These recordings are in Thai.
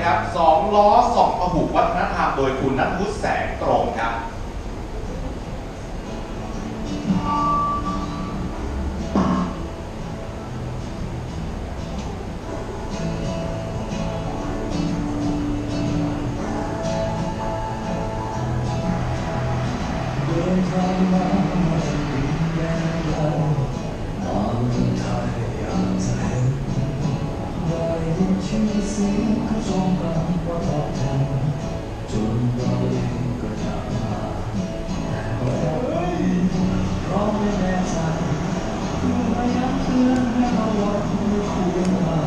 นะครับสองล้อสองพหุวัฒนธรรมโดยคุณนัทวุฒิแสงตรงครับเดินทางมา ได้ยินชื่อเสียงเขาชมกันว่าตอบแทนจนเราเองก็อยากมาแต่ก็แอบไม่เพราะไม่แน่ใจเพื่อมาย้ำเตือนให้เราวัดมือคุยมา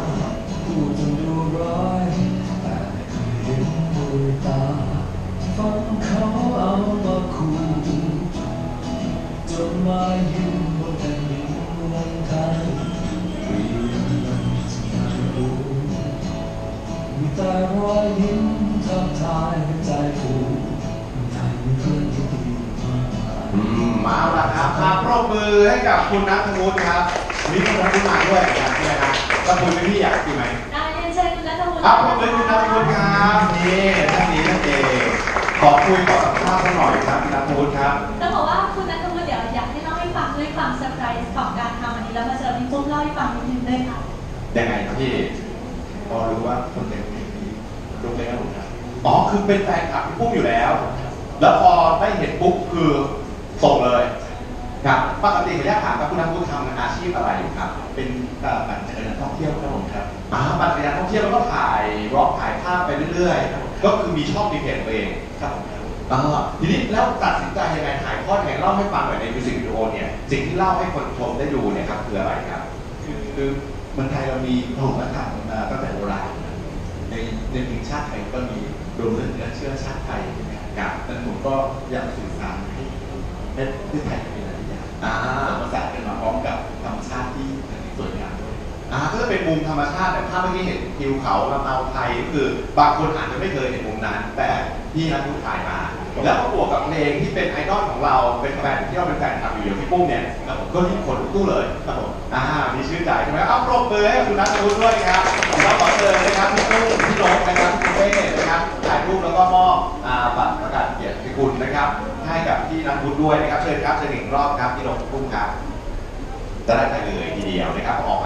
พูดจนดูร้ายแต่ไม่เคยเห็นด้วยตาฟังเขาเอามาขู่จนมายื แต่รอยยิ้มทักทายใจฟูไทยมีเพื่อนที่ดีมากมายอืมมาแล้วครับมาปรบมือให้กับคุณนัทวุฒิครับมีคุณนัทวุฒิมาด้วยนะครับใช่ไหมครับแล้วคุณเป็นพี่อยากคุยไหมอ่าเรียนเชิญคุณนัทวุฒิครับปรบมือคุณนัทวุฒิครับนี่ท่านนี้นั่นเองขอคุยขอสัมภาษณ์สักหน่อยครับคุณนัทวุฒิครับต้องบอกว่าคุณนัทวุฒิเดี๋ยวอยากให้เล่าให้ฟังด้วยความเซอร์ไพรส์ของการทำอันนี้แล้วมาเจอพี่ปุ้มเล่าให้ฟังนิดนึงด้วยค่ะยังไงครับพี่พอรู้ว่าคนแต่งเพล งนี้รู้ไหมครับผมครับอ๋อคือเป็นแฟนคลับพี่ปุ้มอยู่แล้ว แล้วพอได้เห็นปุ๊บคือส่งเลยครับปกติผมอยากถามครับคุณนัทวุฒิทำอาชีพอะไรอยู่ครับ เป็นเอ่อปั่นจักรยานท่องเที่ยวครับผมครับอ่าปั่นจักรยานท่องเที่ยวแล้วก็ถ่ายร็อกถ่ายภาพไปเรื่อยๆ ก็คือมีช่องมีเพจตัวเองครับผมครับอ่าทีนี้แล้วตัดสินใจยังไงถ่ายทอดยังไงเล่าให้ฟังหน่อยในมิวสิกวิดีโอเนี่ยสิ่งที่เล่าให้คนชมได้ดูเนี่ยครับคืออะไรครับ คือคือเมืองไทยเรามีพระวัฒนธรรมมาตั้งแต่โบราณ ในในเพลงชาติไทยก็มีรวมถึงเชื้อชาติไทยนะครับดังนั้นผมก็อยากสื่อสารให้ให้ประเทศไทยเป็นอะไรอย่างอ่าผสมผสานกันมาพร้อมกับธรรมชาติที่สวยงามด้วยอ่าก็จะเป็นมุมธรรมชาติแต่ภาพเมื่อกี้เห็นทิวเขาลำเนาไทยก็คือบางคนอาจจะไม่เคยเห็นมุมนั้น แต่พี่นัทวุฒิถ่ายมา แล้วก็บวกกับเพลงที่เป็นไอดอลของเราเป็นแฟนที่เราเป็นแฟนคลับอยู่อย่างพี่ปุ้มเนี่ยก็ยิ่งขนลุกตู้เลยครับผมอ่ามีชื่อใจใช่ไหมเอาปรบมือให้กับคุณนัทวุฒิด้วยครับ กนะครับคุณเต้นะครับถ่ายรูปแล้วก็มอบอ่าบัตรประกาศเกียรติคุณนะครับ ให้กับพี่นักบุญด้วยนะครับเชิญครับเชิญอีกรอบครับพี่นกพี่ตุ้มครับจะได้ไปเลยทีเดียวนะครับออก